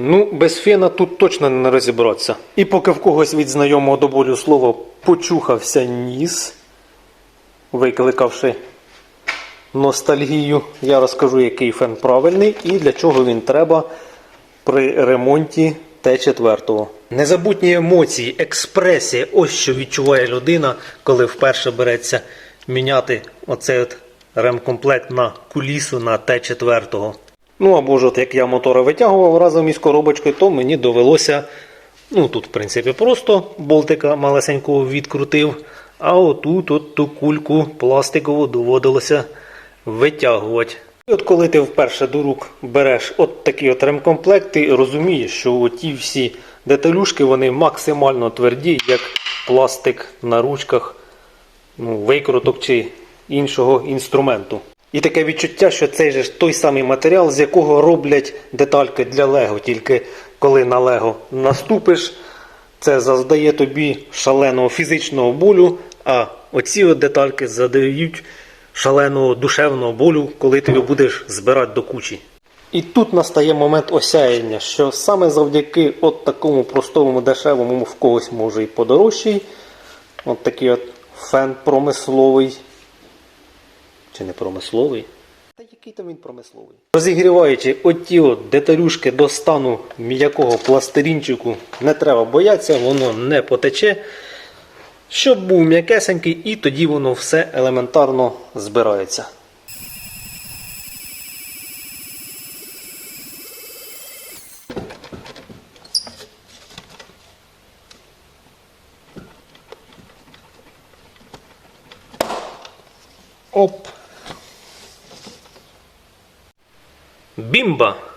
Ну, без фена тут точно не розібратися. І поки в когось від знайомого до болю слова почухався ніс, викликавши ностальгію, я розкажу, який фен правильний і для чого він треба при ремонті Т4. Незабутні емоції, експресія, ось що відчуває людина, коли вперше береться міняти оцей от ремкомплект на кулісу на Т4. Ну або ж от як я мотора витягував разом із коробочкою, то мені довелося. Ну тут, в принципі, просто болтика малесенького відкрутив, а отут от ту кульку пластикову доводилося витягувати. І от коли ти вперше до рук береш от такий от ремкомплект, ти розумієш, що ті всі деталюшки вони максимально тверді, як пластик на ручках ну, викруток чи іншого інструменту. І таке відчуття, що же ж той самий матеріал, з якого роблять детальки для Лего. Тільки коли на Лего наступиш, це завдає тобі шаленого фізичного болю, а оці от детальки задають шаленого душевного болю, коли ти його будеш збирати до кучі. І тут настає момент осяяння, що саме завдяки от такому простому дешевому, в когось може і подорожчий, от такий от фен промисловий. Чи не промисловий? Та який там він промисловий? Розігріваючи оті от деталюшки до стану м'якого пластирінчику, не треба боятися, воно не потече. Щоб був м'якесенький, і тоді воно все елементарно збирається. Оп. Bimba!